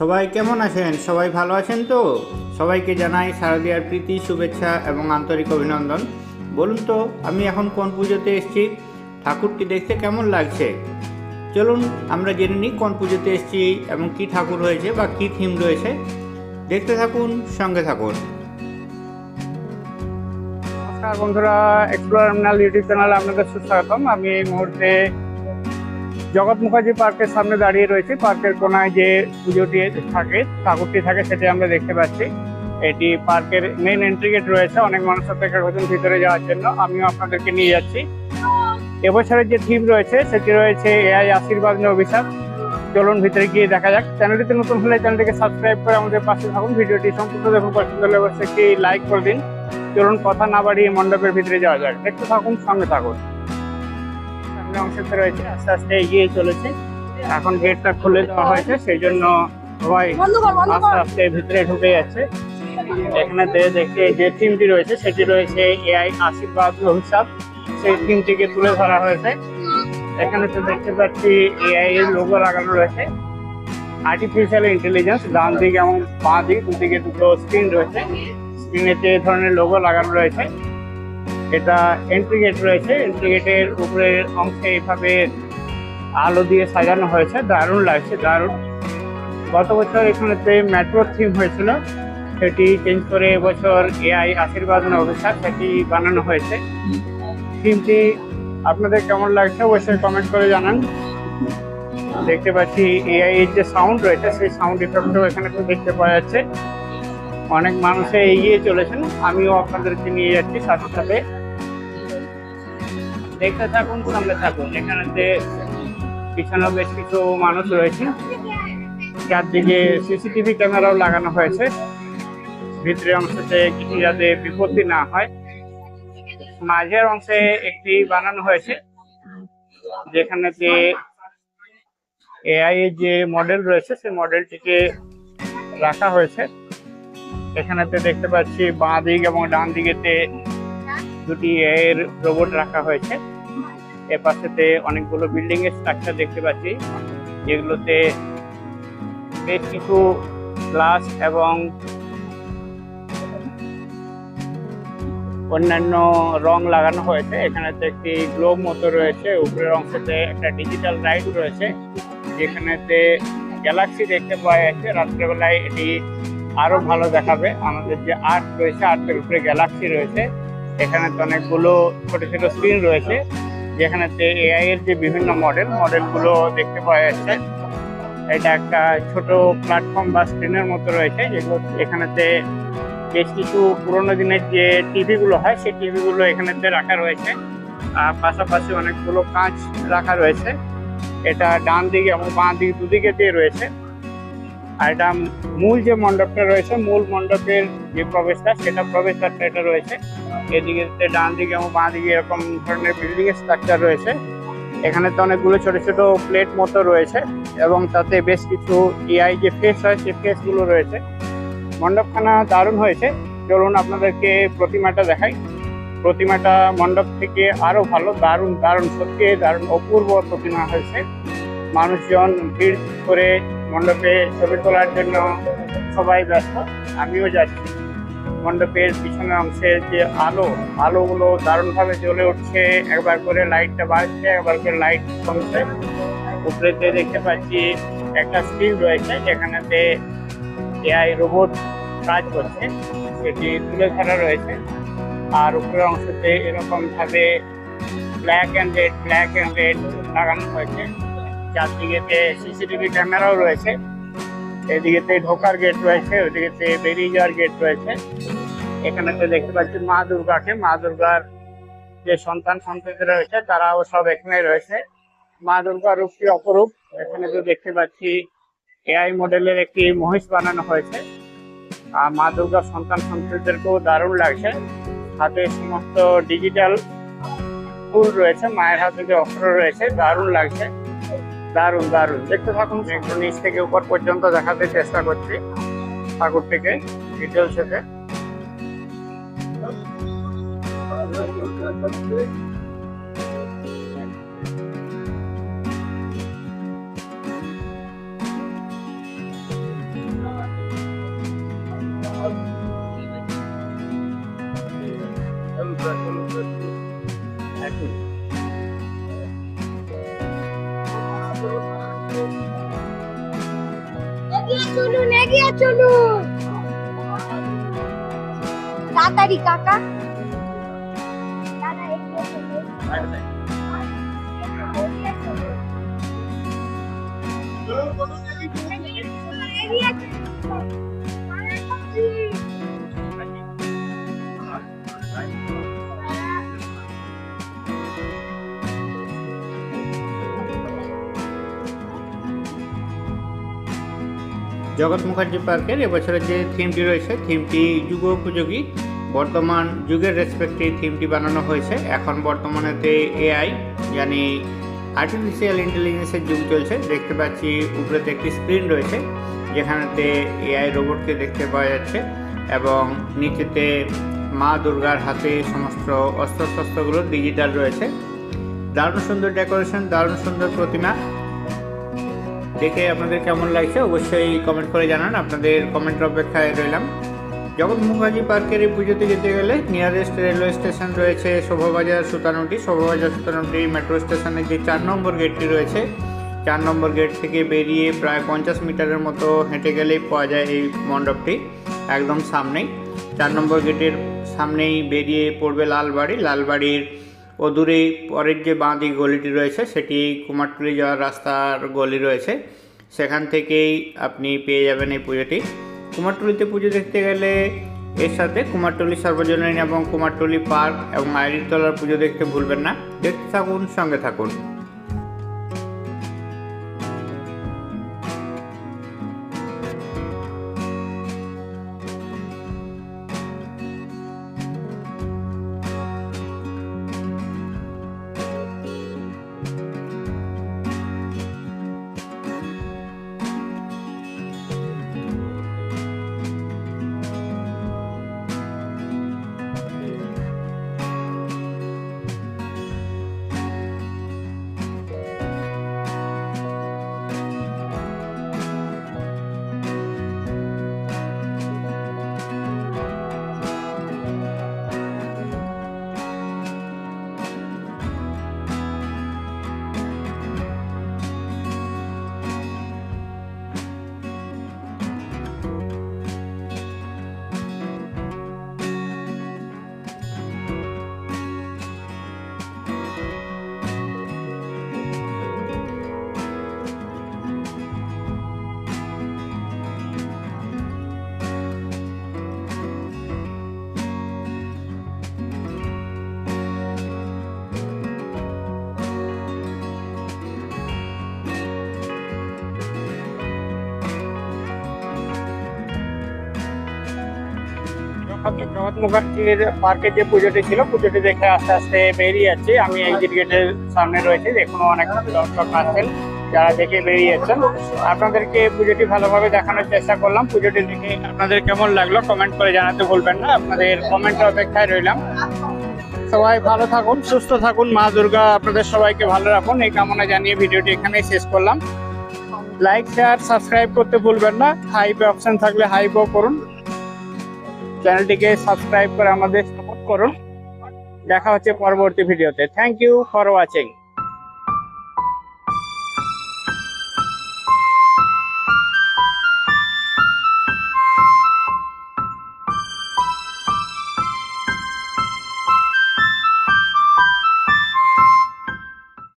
সবাই কেমন আছেন? সবাই ভালো আছেন তো? সবাইকে জানাই শারদীয়ার প্রীতি, শুভেচ্ছা এবং আন্তরিক অভিনন্দন। বলুন তো, আমি এখন কোন পুজোতে এসেছি? ঠাকুরটি দেখতে কেমন লাগছে? চলুন, আমরা জেনে নিই কোন পুজোতে এসেছি এবং কি ঠাকুর হয়েছে বা কি থিম রয়েছে। দেখতে থাকুন, সঙ্গে থাকুন। নমস্কার বন্ধুরা এক্সপ্লোরাল ইউটিউব চ্যানেলে আপনাদের সুস্বাগতম। আমি এই মুহূর্তে জগৎ মুখার্জি পার্কের সামনে দাঁড়িয়ে রয়েছে। পার্কের কোনায় যে পুজোটি থাকে, ঠাকুরটি থাকে, সেটি আমরা দেখতে পাচ্ছি। এটি পার্কের মেইন এন্ট্রি গেট রয়েছে। অনেক মানুষ অপেক্ষা করছেন ভিতরে যাওয়ার জন্য। আমিও আপনাদেরকে নিয়ে যাচ্ছি। এবছরের যে থিম রয়েছে, সেটি রয়েছে এআই আশীর্বাদ অভিশাপ। চলুন ভিতরে গিয়ে দেখা যাক। চ্যানেলটিতে নতুন হলে চ্যানেলটিকে সাবস্ক্রাইব করে আমাদের পাশে থাকুন। ভিডিওটি সম্পূর্ণ দেখুন, পছন্দ হলে অবশ্যই একটি লাইক করে দিন। চলুন কথা না বাড়িয়ে মণ্ডপের ভিতরে যাওয়া যাক। দেখতে থাকুন, সঙ্গে থাকুন। সামনে অংশতে রয়েছে আস্তে আস্তে এগিয়ে চলেছে। এখন গেটটা খুলে দেওয়া হয়েছে সেই জন্য সবাই আস্তে আস্তে ভিতরে ঢুকে যাচ্ছে। এখানে দেখতে যে থিমটি রয়েছে সেটি রয়েছে এআই আশীর্বাদ অভিশাপ সেই থিমটিকে তুলে ধরা হয়েছে। এখানে তো দেখতে পাচ্ছি এআই এর লোগো লাগানো রয়েছে। আর্টিফিশিয়াল ইন্টেলিজেন্স ডান দিকে এবং বাঁ দিকে দুদিকে দুটো স্ক্রিন রয়েছে। স্ক্রিনেতে এই ধরনের লোগো লাগানো রয়েছে এটা এন্ট্রি গেট রয়েছে। এন্ট্রি গেটের উপরের অংশে এইভাবে আলো দিয়ে সাজানো হয়েছে। দারুণ লাগছে, দারুণ। গত বছর এখানেতে মেট্রো থিম হয়েছিল, সেটি চেঞ্জ করে এবছর এআই আশীর্বাদ না অভিশাপ সেটি বানানো হয়েছে। থিমটি আপনাদের কেমন লাগছে অবশ্যই কমেন্ট করে জানান। দেখতে পাচ্ছি এআই এর যে সাউন্ড রয়েছে, সেই সাউন্ড ইফেক্টও এখানে তো দেখতে পাওয়া যাচ্ছে। অনেক মানুষে এগিয়ে চলেছেন। আমিও আপনাদেরকে নিয়ে যাচ্ছি সাথে সাথে। দেখতে থাকুন, সামনে থাকুন। এখানেতে পিছনে বেশ কিছু মানুষ রয়েছে। চারদিকে সিসিটিভি ক্যামেরাও লাগানো হয়েছে। ভিতরে অংশতে কিছু যাতে বিপত্তি না হয়। মাঝের অংশে একটি বানানো হয়েছে যেখানেতে এআই এর যে মডেল রয়েছে, সেই মডেলটিকে রাখা হয়েছে। এখানেতে দেখতে পাচ্ছি বাঁ দিক এবং ডান দিকেতে দুটি এর রোবট রাখা হয়েছে। এ পাশেতে অনেকগুলো বিল্ডিং এর স্ট্রাকচার দেখতে পাচ্ছি, যেগুলোতে বেশ কিছু গ্লাস এবং অন্যান্য রং লাগানো হয়েছে। এখানেতে একটি গ্লোব মতো রয়েছে, উপরের অংশতে একটা ডিজিটাল লাইট রয়েছে, যেখানেতে গ্যালাক্সি দেখতে পাওয়া যাচ্ছে। রাত্রেবেলায় এটি আরও ভালো দেখাবে। আমাদের যে আর্ট রয়েছে আর্টের উপরে গ্যালাক্সি রয়েছে। এখানে তো অনেকগুলো ছোট ছোট স্ক্রিন রয়েছে যেখানেতে এআই এর যে বিভিন্ন মডেল মডেলগুলো দেখতে পাওয়া যাচ্ছে। এটা একটা ছোট প্ল্যাটফর্ম বা স্ক্রিনের মতো রয়েছে, যেগুলো এখানেতে বেশ কিছু পুরোনো দিনের যে টিভি গুলো হয়, সেই টিভি গুলো এখানেতে রাখা রয়েছে। আর পাশাপাশি অনেকগুলো কাঁচ রাখা রয়েছে। এটা ডান দিকে এবং বাঁ দিকে দুদিকে দিয়ে রয়েছে। আর এটা মূল যে মণ্ডপটা রয়েছে, মূল মণ্ডপের যে প্রবেশটা সেটা প্রবেশদ্বারটা এটা রয়েছে। এদিকে ডান দিকে এবং বাঁ দিকে এরকম ধরনের বিল্ডিং এর স্ট্রাকচার রয়েছে। এখানে তো অনেকগুলো ছোট ছোট প্লেট মতো রয়েছে এবং তাতে বেশ কিছু এআই যে ফেস হয় সেই ফেসগুলো রয়েছে। মণ্ডপখানা দারুণ হয়েছে। চলুন আপনাদেরকে প্রতিমাটা দেখাই। প্রতিমাটা মণ্ডপ থেকে আরও ভালো, দারুণ দারুণ সত্যি দারুণ, অপূর্ব প্রতিমা হয়েছে। মানুষজন ভিড় করে মণ্ডপে ছবি তোলার জন্য সবাই ব্যস্ত, আমিও যাচ্ছি। মণ্ডপের পিছনের অংশের যে আলো, আলোগুলো দারুণভাবে জ্বলে উঠছে, একবার করে লাইটটা বাড়ছে, একবার করে লাইট কমছে। উপরেতে দেখতে পাচ্ছি একটা স্ক্রিন রয়েছে, যেখানেতে এআই রোবট কাজ করছে, সেটি তুলে ধরা রয়েছে। আর উপরের অংশতে এরকম ভাবে black and red black and red লাগানো হয়েছে। চারদিকেতে সিসিটিভি ক্যামেরাও রয়েছে, এদিকেতে ঢোকার গেট রয়েছে ওইদিকেতে বেরিয়ে যাওয়ার গেট রয়েছে। এখানেতে দেখতে পাচ্ছি মা দুর্গাকে। মা দুর্গার যে সন্তান সন্ততি রয়েছে, তারাও সব এখানে রয়েছে। মা দুর্গার রূপটি অপরূপ? এখানে তো দেখতে পাচ্ছি এআই মডেলের একটি মহিষ বানানো হয়েছে। আর মা দুর্গার সন্তান সন্ততিদেরকেও দারুণ লাগছে। হাতে সমস্ত ডিজিটাল ফুল রয়েছে, মায়ের হাতে যে অস্ত্র রয়েছে, দারুণ লাগছে। দারুণ দারুণ। দেখতে থাকুন একটু নিচ থেকে উপর পর্যন্ত দেখাতে চেষ্টা করছি ঠাকুরটিকে ডিটেলস এগিয়ে চলুন তাড়াতাড়ি কাকা। দাদা এগিয়ে চলুন চলুন। জগৎ মুখার্জি পার্কের এবছরের যে থিমটি রয়েছে, থিমটি যুগ উপযোগী বর্তমান যুগের রেসপেক্টে থিমটি বানানো হয়েছে। এখন বর্তমানেতে এআই জানি আর্টিফিশিয়াল ইন্টেলিজেন্সের যুগ চলছে। দেখতে পাচ্ছি উপরেতে একটি স্ক্রিন রয়েছে, যেখানেতে এআই রোবটকে দেখতে পাওয়া যাচ্ছে এবং নিচেতে মা দুর্গার হাতে সমস্ত অস্ত্রশস্ত্রগুলো ডিজিটাল রয়েছে। দারুণ সুন্দর ডেকোরেশন দারুণ সুন্দর প্রতিমা। দেখে আপনাদের কেমন লাগছে অবশ্যই কমেন্ট করে জানান। আপনাদের কমেন্টের অপেক্ষায় রইলাম। জগৎ মুখার্জি পার্কের এই পুজোতে যেতে গেলে নিয়ারেস্ট রেলওয়ে স্টেশন রয়েছে শোভাবাজার সুতানুটি। শোভাবাজার সুতানুটি মেট্রো স্টেশনের যে চার নম্বর গেটটি রয়েছে, চার নম্বর গেট থেকে বেরিয়ে প্রায় পঞ্চাশ মিটারের মতো হেঁটে গেলেই পাওয়া যায় এই মণ্ডপটি, একদম সামনেই। চার নম্বর গেটের সামনেই বেরিয়ে পড়বে লালবাড়ি। লালবাড়ির অদূরে পরের যে বাঁ দিক গলিটি রয়েছে, সেটি কুমারটুলি যাওয়ার রাস্তার গলি রয়েছে। সেখান থেকেই আপনি পেয়ে যাবেন এই পুজোটি। কুমারটুলিতে পুজো দেখতে গেলে এর সাথে কুমারটুলি সর্বজনীন এবং কুমারটুলি পার্ক এবং আইরিতলার পুজো দেখতে ভুলবেন না। দেখতে থাকুন, সঙ্গে থাকুন। জগৎ মুখার্জির পার্কে যে পুজোটি ছিল, পুজোটি দেখে আস্তে আস্তে বেরিয়ে যাচ্ছি। আমি এক্সিট গেটের সামনে রয়েছে এখনও অনেক দর্শক আসছেন যারা দেখে বেরিয়ে যাচ্ছেন। আপনাদেরকে পুজোটি ভালোভাবে দেখানোর চেষ্টা করলাম। পুজোটি দেখে আপনাদের কেমন লাগল কমেন্ট করে জানাতে ভুলবেন না। আপনাদের কমেন্টের অপেক্ষায় রইলাম। সবাই ভালো থাকুন, সুস্থ থাকুন। মা দুর্গা, আপনাদের সবাইকে ভালো রাখুন। এই কামনা জানিয়ে ভিডিওটি এখানেই শেষ করলাম। লাইক শেয়ার সাবস্ক্রাইব করতে ভুলবেন না। হাইপে অপশন থাকলে হাইপও করুন। চ্যানেলটিকে সাবস্ক্রাইব করে আমাদের সাপোর্ট করুন। দেখা হচ্ছে পরবর্তী ভিডিওতে। Thank you for watching